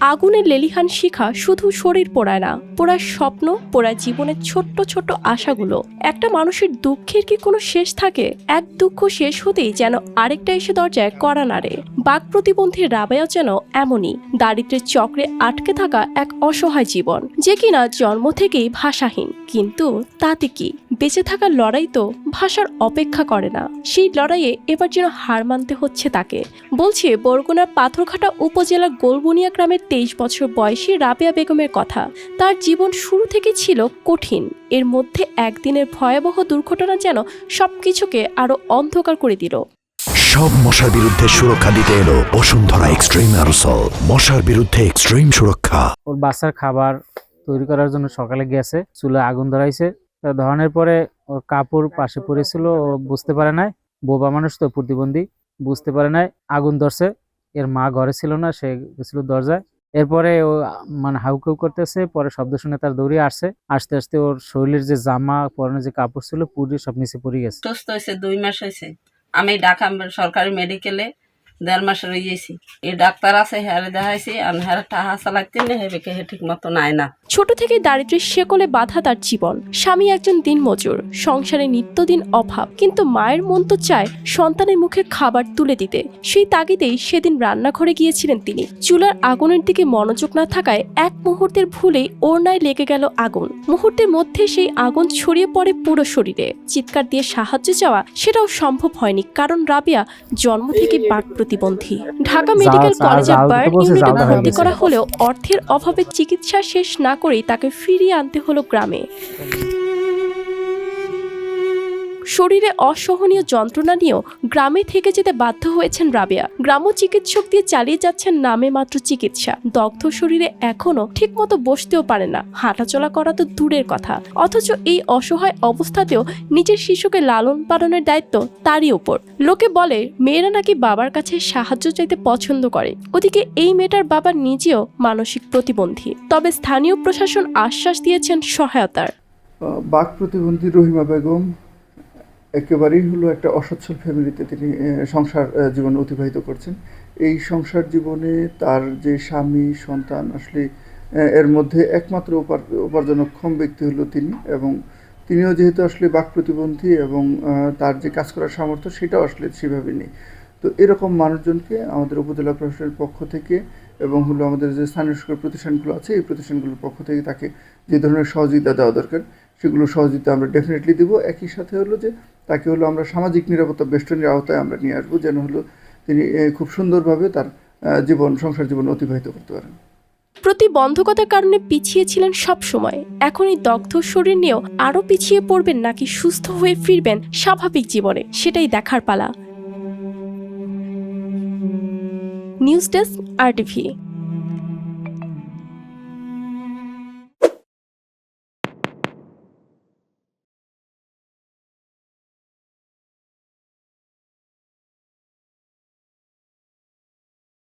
আগুনের লেলিহান শিখা শুধু শরীর পোড়ায় না, পোড়ায় স্বপ্ন, পোড়ায় জীবনের ছোট্ট ছোট্ট আশাগুলো। একটা মানুষের দুঃখের কি কোনো শেষ থাকে? এক দুঃখ শেষ হতেই যেন আরেকটা এসে দরজায় কড়া নাড়ে। বাক প্রতিবন্ধী রাবেয়া যেন এমনই, দারিদ্রের চক্রে আটকে থাকা এক অসহায় জীবন, যে কিনা জন্ম থেকেই ভাষাহীন। কিন্তু তাতে কি? বেঁচে থাকার লড়াই তো ভাষার অপেক্ষা করে না। সেই লড়াইয়ে এবার যেন হার মানতে হচ্ছে তাকে। বলছে বরগুনার পাথরঘাটা উপজেলার গোলবুনিয়া গ্রামের তেইশ বছর বয়সী রাবেয়া বেগমের কথা। তার জীবন শুরু থেকে ছিল কঠিন। এর মধ্যে একদিনের ভয়াবহ দুর্ঘটনা যেন সবকিছুকে আরও অন্ধকার করে দিল। সব মশার বিরুদ্ধে সুরক্ষা দিতে এলো বসুন্ধরা এক্সট্রিম অ্যারোসল। মশার বিরুদ্ধে এক্সট্রিম সুরক্ষা। ওর বাচ্চার খাবার তৈরি করার জন্য সকালে গেছে চুলে আগুন ধরাইছে ধরানোর পরে ওর কাপড় পাশে পড়েছিল ও বুঝতে পারে নাই। বোবা মানুষ তো প্রতিবন্ধী বুঝতে পারে নাই। আগুন ধরছে। এর মা ঘরে ছিল না সে গেছিল দরজায়। এরপরে ও মানে হাউকাউ করতেছে পরে শব্দ শুনে তার দৌড়ে আসছে। আসতে আসতে ওর শরীরের যে জামা পরনে যে কাপড় ছিল পুরি সব নিচে পড়ে গেছে। সুস্থ হয়েছে দুই মাস হয়েছে। আমি ঢাকা সরকারি মেডিকেলে দেড় মাস রয়েছি এই ডাক্তার আছে হ্যারে দেখাইছি, আর হ্যারে টাহা চালাইতে হেবে কে? ঠিক মতো নাই না। ছোট থেকে দারিদ্র্যের শেকলে বাধা তার জীবন। স্বামী একজন দিনমজুর, সংসারে নিত্যদিন অভাব। কিন্তু মায়ের মন তো চায় সন্তানের মুখে খাবার তুলে দিতে। সেই তাগিদেই সেদিন রান্নাঘরে গিয়েছিলেন তিনি। চুলার আগুনের দিকে মনোযোগ না থাকায় এক মুহূর্তের ভুলেই ওড়নায় লেগে গেল আগুন। মুহূর্তের মধ্যে সেই আগুন ছড়িয়ে পড়ে পুরো শরীরে। চিৎকার দিয়ে সাহায্য চাওয়া সেটাও সম্ভব হয়নি, কারণ রাবিয়া জন্ম থেকে বাক প্রতিবন্ধী। ঢাকা মেডিকেল কলেজে বার্ন ইউনিটে ভর্তি করা হলেও অর্থের অভাবে চিকিৎসা শেষ না করেই তাকে ফিরিয়ে আনতে হলো গ্রামে। শরীরে অসহনীয় যন্ত্রণা নিয়েও গ্রামে থেকে যেতে বাধ্য হয়েছেন রাবেয়া। গ্রাম্য চিকিৎসক দিয়ে চালিয়ে যাচ্ছেন নামে মাত্র চিকিৎসা। দগ্ধ শরীরে এখনও ঠিকমতো বসতেও পারে না। হাঁটাচলা করা তো দূরের কথা। অথচ এই অসহায় অবস্থাতেও নিজের শিশুকে লালন পালনের দায়িত্ব তারই ওপর লোকে বলে, মেয়েরা নাকি বাবার কাছে সাহায্য চাইতে পছন্দ করে। ওদিকে এই মেয়েটার বাবা নিজেও মানসিক প্রতিবন্ধী। তবে স্থানীয় প্রশাসন আশ্বাস দিয়েছেন সহায়তার। বাক প্রতিবন্ধী রহিমা বেগম একেবারেই হলো একটা অসচ্ছল ফ্যামিলিতে তিনি সংসার জীবন অতিবাহিত করছেন। এই সংসার জীবনে তার যে স্বামী, সন্তান, আসলে এর মধ্যে একমাত্র উপার- উপার্জনক্ষম ব্যক্তি হলো তিনি এবং তিনিও যেহেতু আসলে বাক প্রতিবন্ধী এবং তার যে কাজ করার সামর্থ্য সেটাও আসলে সেভাবে নেই। তো এরকম মানুষজনকে আমাদের উপজেলা প্রশাসনের পক্ষ থেকে এবং হলো আমাদের যে স্থানীয় সরকার প্রতিষ্ঠানগুলো আছে, এই প্রতিষ্ঠানগুলোর পক্ষ থেকে তাকে যে ধরনের সহযোগিতা দেওয়া দরকার, সেগুলো সহযোগিতা আমরা ডেফিনেটলি দিব। একই সাথে হলো যে তাকে হলো আমরা সামাজিক নিরাপত্তা বেষ্টনীর আওতায় আমরা নিয়ে আসব, যেন হলো তিনি খুব সুন্দরভাবে তার জীবন, সংসার জীবন অতিবাহিত করতে পারেন। প্রতিবন্ধকতার কারণে পিছিয়ে ছিলেন সব সময়। এখন এই দগ্ধ শরীর নিয়েও আরও পিছিয়ে পড়বেন নাকি সুস্থ হয়ে ফিরবেন স্বাভাবিক জীবনে, সেটাই দেখার পালা। নিউজ ডেস্ক আর